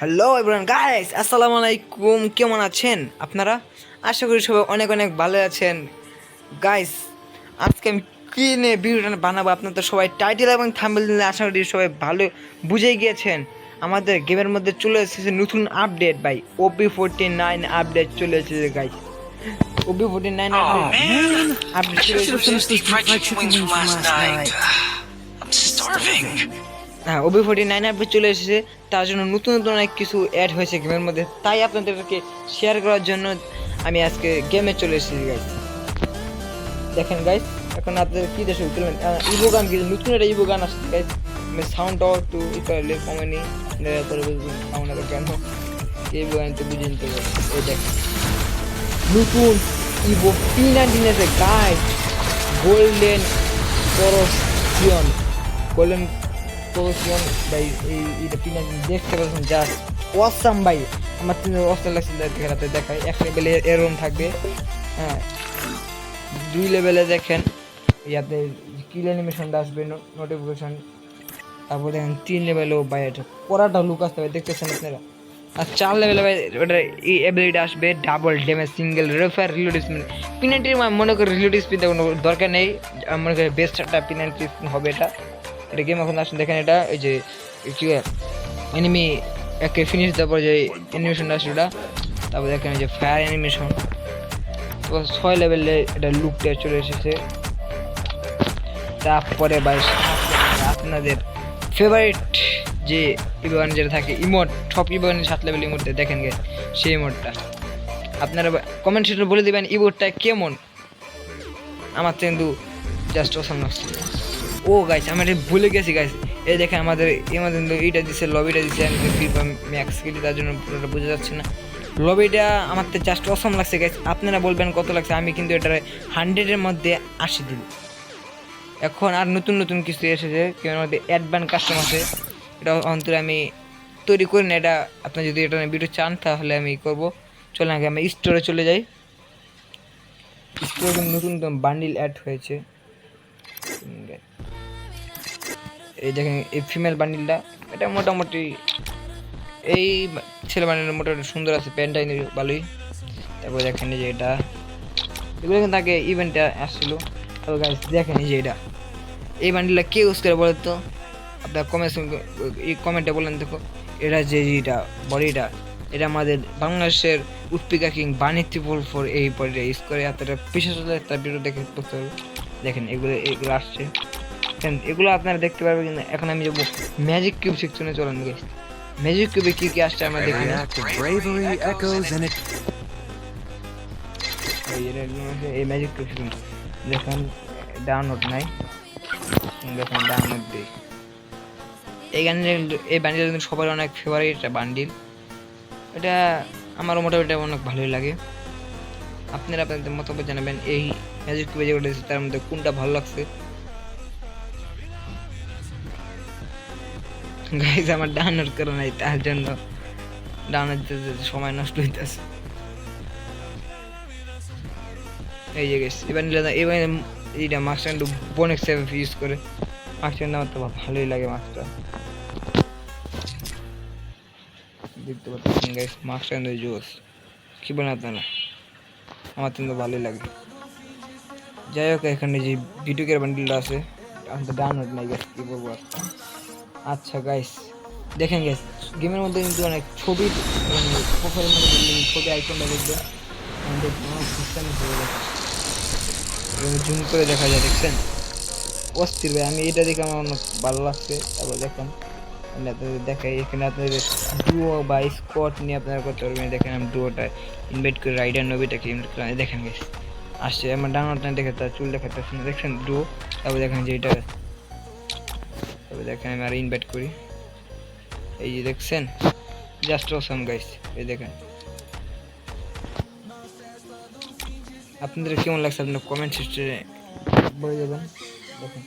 Hello everyone guys আসসালামু আলাইকুম। কেমন আছেন আপনারা? আশা করি সবাই অনেক অনেক ভালো আছেন। গাইস আজকে আমি কী নিয়ে ভিডিওটা বানাবো আপনারা তো সবাই টাইটেল এবং থাম্বেল দিলে আশা করি সবাই ভালো বুঝেই গিয়েছেন। আমাদের গেমের মধ্যে চলে এসেছে নতুন আপডেট ভাই। ওপি ফোরটি নাইন আপডেট চলে এসেছে guys OB forty nine update চলে এসেছে হ্যাঁ ওবি ফোর্টি নাইন আপডেট চলে এসেছে। তার জন্য নতুন নতুন অনেক কিছু অ্যাড হয়েছে গেমের মধ্যে। তাই আপনাদেরকে শেয়ার করার জন্য আমি আজকে গেমে চলে এসেছি গাইস দেখেন গাইস এখন আপনাদের কী দেশে উঠলেন ইভো গান কি? নতুন একটা ইভো গান আসছে গাইস আমি সাউন্ডটাও একটু ই করলে কমেনি তারপরে সাউন্ড আবার কেন? ইভো গান তো বুঝে নিতে পারে এই দেখেন। নতুন Evo P nineteen guys golden golden পরশিয়ন ভাই এই, এটা পি নাইনটিন দেখতে পাচ্ছেন জাস্ট ওয়াসাম ভাই। আমার তিন অস্ত্র লাগছে খেলাতে দেখায় এক লেভেলে এরম থাকবে। হ্যাঁ। দুই লেভেলে দেখেন, ইয়াতে কিল অ্যানিমেশনটা আসবে নোটিফিকেশন তারপর দেখেন, তিন লেভেলেও ভাই, এটা পড়াটা লুক আসতে হবে, দেখতেছেন আপনারা? আর চার লেভেলে ভাই ওটা এই অ্যাবিলিটি আসবে double damage single refer reload spin penalty মনে করি রিলোড স্পিন কোনো দরকার নেই। মনে করি বেস্ট একটা পিনাল্টি স্পিন হবে এটা। এটা গেম এখন আসলে দেখেন এটা, এই যে কি এনিমি একে ফিনিশ দেওয়ার পর যে অ্যানিমেশনটা আসে ওটা, তারপর দেখেন এই যে ফায়ার অ্যানিমেশন ছয় লেভেলে এটা লুকটা চলে এসেছে। তারপরে ভাই, আপনাদের ফেভারিট যে ইভেন যেটা থাকে ইমোট সব ইভেন্ট সাত লেভেল ইমোটে দেখেন গে সেই ইমোটটা আপনারা কমেন্ট সেটা বলে দেবেন ইমোটটা কেমন? আমার তো কিন্তু জাস্ট অসাম লাগছে। ও গাইস আমি ভুলে গেছি গাইস এই দেখেন আমাদের আমাদের এইটা দিছে লবিটা দিছে ফ্রি ম্যাক্স খেলি, তার জন্য পুরোটা বোঝা যাচ্ছে না। লবিটা আমার তো জাস্ট অসম লাগছে গাইস আপনারা বলবেন কত লাগছে, আমি কিন্তু এটা হান্ড্রেডের মধ্যে আশি দিন। এখন আর নতুন নতুন কিছু এসেছে কেউ মধ্যে অ্যাডভান্স কাস্টম আছে। এটা অন্তরে আমি তৈরি করি না, এটা আপনি যদি এটা ভিডিও চান, তাহলে আমি করব। চলে আগে আমি স্টোরে চলে যাই। স্টোরে নতুন নতুন বান্ডিল অ্যাড হয়েছে। এই দেখেন, এই ফিমেল বান্ডিলটা এটা মোটামুটি এই ছেলে বান্ডিল মোটামুটি সুন্দর আছে, প্যান্টটা ভালোই। তারপর দেখেন যে এটা। এগুলো কিন্তু আগে ইভেন্টে আসছিল। তারপর গাইস দেখেন যে এটা। এই বান্ডিলটা কে ইউজ করে বলেন তো? আপনার কমেন্ট এই কমেন্টে বলেন দেখো। এটা যে এটা বডিটা এটা আমাদের বাংলাদেশের উৎপিকা কিং বাণী ত্রিপুল ফোর এই বডিটা ইউজ করে। আপনারা পিছিয়ে চলে তার ভিডিও দেখে দেখেন এগুলো এগুলো আসছে। দেখেন, এগুলো আপনারা দেখতে পারবেন কিন্তু এখন আমি যাব ম্যাজিক কিউব সেকশনে চলেন গেছি ম্যাজিক কিউবে কি কি আসছে আমরা দেখি না। এই ম্যাজিক কিউব সেকশন দেখেন ডাউনলোড নাই। দেখুন ডাউনলোড দিই। এই গানটা এই বান্ডিলটা কিন্তু সবার অনেক ফেভারিট একটা বান্ডিল। এটা আমারও মোটামুটি অনেক ভালোই লাগে। আপনারা আপনাদের মতামত জানাবেন এই ম্যাজিক কিউবে যেগুলো তার মধ্যে কোনটা ভালো লাগছে? গাইজ আমার ডাউনলোড করে নাই, তার জন্য ডাউনলোড সময় নষ্ট হইতেছে। এই যে গেছে এবার নিলে এবার এইটা মাস্টার বনেক সেভ ইউজ করে। মাস্টার আমার তো ভালোই লাগে মাস্টার দেখতে পাচ্ছেন গাইস মাস্টার জোস কি বলেন না আমার তো ভালোই লাগে। যাই হোক, এখানে যে ভিডিও কেয়ার বান্ডিলটা আছে, আমি তো ডাউনলোড নাই গেছে কি বলব। আচ্ছা গাইস দেখেন গাইস গেমের মধ্যে কিন্তু অনেক ছবি প্রোফাইলের মধ্যে ছবি আইকনটা দেখবে আমাদের জুম করে দেখা যায়, দেখছেন? অস্থির ভাই, আমি এটা দেখে আমার অনেক ভালো লাগছে। তারপর দেখেন আপনাদের দেখাই, এখানে আপনাদের ডুও বা স্কট নিয়ে আপনারা করতে পারবেন। দেখেন, আমি ডুয়োটা ইনভাইট করে রাইডার নবীটাকে ইনভাইট করে দেখেন গেছি আসছে। আমার ডাউনলোড দেখে তার চুল দেখাতে দেখছেন ডুও তারপর দেখেন যে এটা দেখেন আমি আর ইনভাইট করি। এই যে দেখছেন? জাস্ট অসাম গাইস এই দেখেন। আপনাদের কেমন লাগছে? আপনার কমেন্ট সেকশনে বলে দেবেন। দেখেন।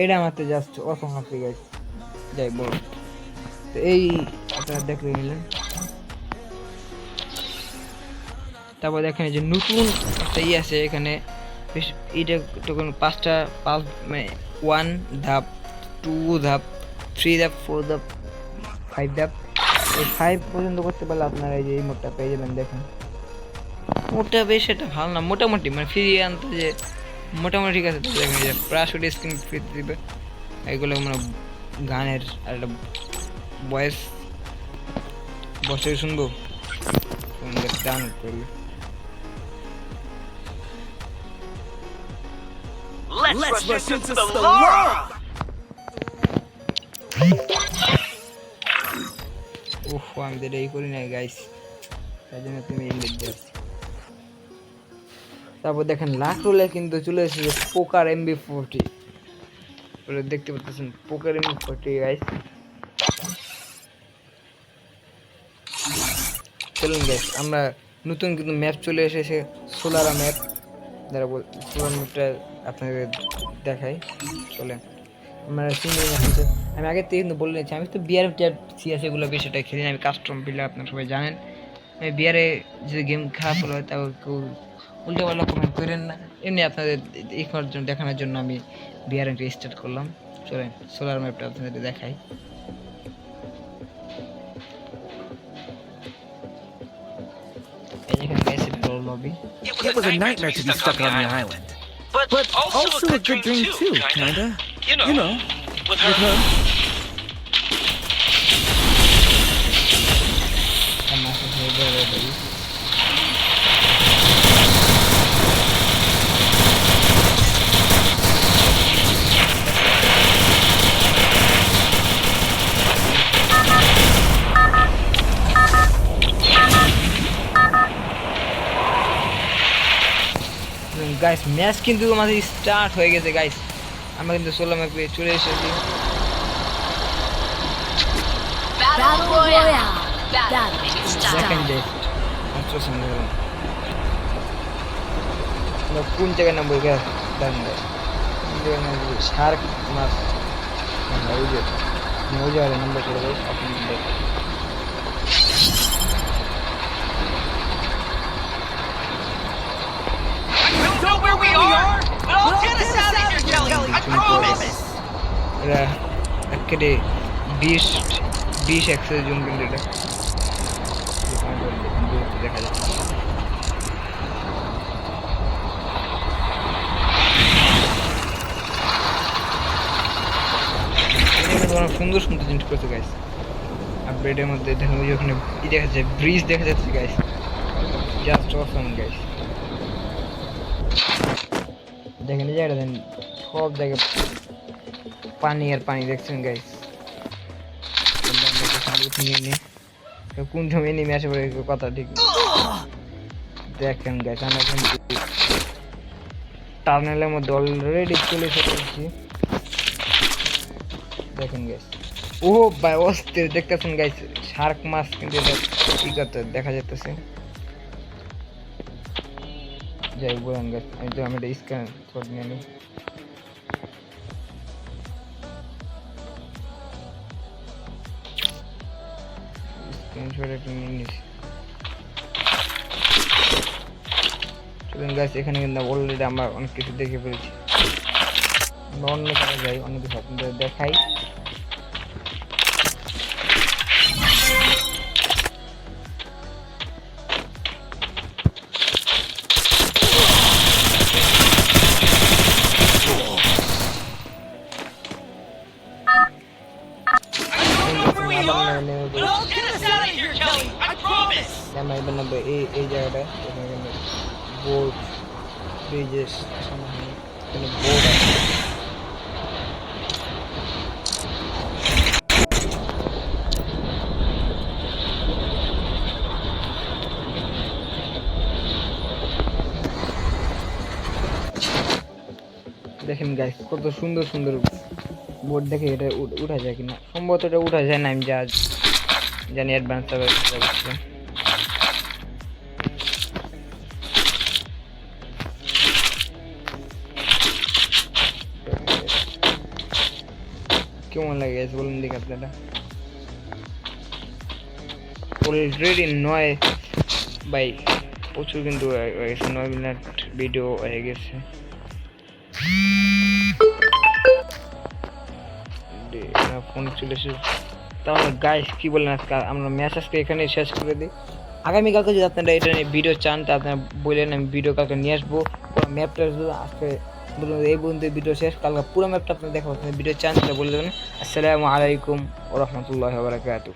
এটা আমার তো জাস্ট অসম লাগছে গাইস যাই বল। তো এই আপনারা দেখলে নিলেন। তারপর দেখেন যে নতুন একটা ই আছে এখানে। এটা তখন পাঁচটা, পাঁচ মানে ওয়ান ধাপ টু ধাপ থ্রি ধাপ ফোর ধাপ ফাইভ ধাপ এই ফাইভ পর্যন্ত করতে পারলে আপনারা এই যে এই মোডটা পেয়ে যাবেন দেখেন। মোডটা বেশ এটা ভালো না মোটামুটি মানে ফিরিয়ে আনতে যে মোটামুটি ঠিক আছে তো দেখেন যে প্রাশুট স্ক্রিন ফিরে দিবে। এগুলো মানে গানের আর একটা বয়েস বসে শুনব। ডান করলে Let's rush into the Laura! উফ, আমি তো এটাই করি নাই গাইস তাই জন্য তুমি ইংলিশ যাচ্ছি তারপর দেখেন লাখ রোলে কিন্তু চলে এসেছে পোকার এমবি ফোরটি দেখতে পাচ্ছেন পোকার এমবি ফোরটি গাইস চলুন গাইস আমরা নতুন কিন্তু ম্যাপ চলে এসেছে সোলারা ম্যাপ যারা বল সোলার ম্যাপটা আপনাদের দেখাই। চলেন, আমরা সিঙ্গেল আছে আমি আগে থেকে কিন্তু বলে নিচ্ছি আমি তো বিয়ার টিয়ার সিএস এগুলো বেশি এটা খেলি না আমি কাস্টম প্লেয়ার আপনারা সবাই জানেন। আমি বিয়ারে যদি গেম খারাপ হলো হয় তাও কেউ উল্টো পাল্টা কমেন্ট করেন না। এমনি আপনাদের এই করার জন্য দেখানোর জন্য আমি বিয়ার স্টার্ট করলাম। চলেন সোলার ম্যাপটা আপনাদের দেখাই। Lobby It was a nightmare to be stuck on the island. But, But also a good dream too, kinda. You know, You know, with her. with her. Guys match কিন্তু আমাদের start হয়ে গেছে guys আমরা কিন্তু ষোলো ম্যাপে চলে এসেছি Battle Royale. Battle second day আচ্ছা সুন্দর আমরা কোন জায়গায় নামবো গ্যাস দাম দেয় কোন জায়গায় নামবো শার্ক মাছ আমরা ওই যে আমি ওই জায়গায় নাম্বার করে দেবো আপনি এরা একেবারে বিশ বিশ একশো জুম কিন্তু এটা। দেখা যাচ্ছে সুন্দর সুন্দর জিনিস করছে গাইস আপডেটের মধ্যে দেখুন ওই ওখানে ই দেখা যাচ্ছে ব্রিজ দেখা যাচ্ছে গাইস জাস্ট অসম গাইস দেখেন, এই জায়গাটা দেখেন, সব জায়গায় পানি আর পানি দেখছেন গাইস কোন সময় নেমে আসে পড়ে কথা ঠিক। দেখেন গাইস আমরা কিন্তু টার্নেলের মধ্যে অলরেডি চলে এসেছি। দেখেন গাইস ও ভাই, অস্থির, দেখতেছেন গাইস শার্ক মাছ কিন্তু এটা দেখা যাইতেছে। যাই বলেন গাইস আমি তো আমি এটা স্ক্যান করে নিয়ে নিই। স্ক্রিনশট একটা নিয়ে নিছি গাছ এখানে কিন্তু অলরেডি আমরা অনেক কিছু দেখে ফেলেছি। আমরা অন্য জায়গায় যাই, অন্য কিছু আপনাদের দেখাই। আবার নেমে But I'll get us out of here, Kelly. I promise. আমরা এবার নামবো এই এই জায়গাটা এখানে কিন্তু বোট ব্রিজেস এখানে বোট আছে দেখেন গাইস কত সুন্দর সুন্দর বোট দেখে এটা উঠা যায় কিনা। সম্ভবত এটা উঠা যায় না, আমি যা জানি অ্যাডভান্স কেমন লাগে গেছে বলুন দেখি আপনারা। অলরেডি নয় বাই প্রচুর কিন্তু নয় মিনিট ভিডিও হয়ে গেছে। ফোন চলে এসে তাহলে গাইস কি বলেন আজকে? আমরা ম্যাচ আজকে এখানে শেষ করে দিই। আগামীকালকে যদি আপনারা এটা নিয়ে ভিডিও চান, তা আপনারা বললেন আমি ভিডিও কালকে নিয়ে আসব। পুরো ম্যাপটা আজকে বলুন এই পর্যন্ত ভিডিও শেষ। কালকে পুরো ম্যাপটা আপনারা দেখো ভিডিও চান সেটা বলে দেবেন। আসসালামু আলাইকুম রহমতুল্লাহ বারাকাতু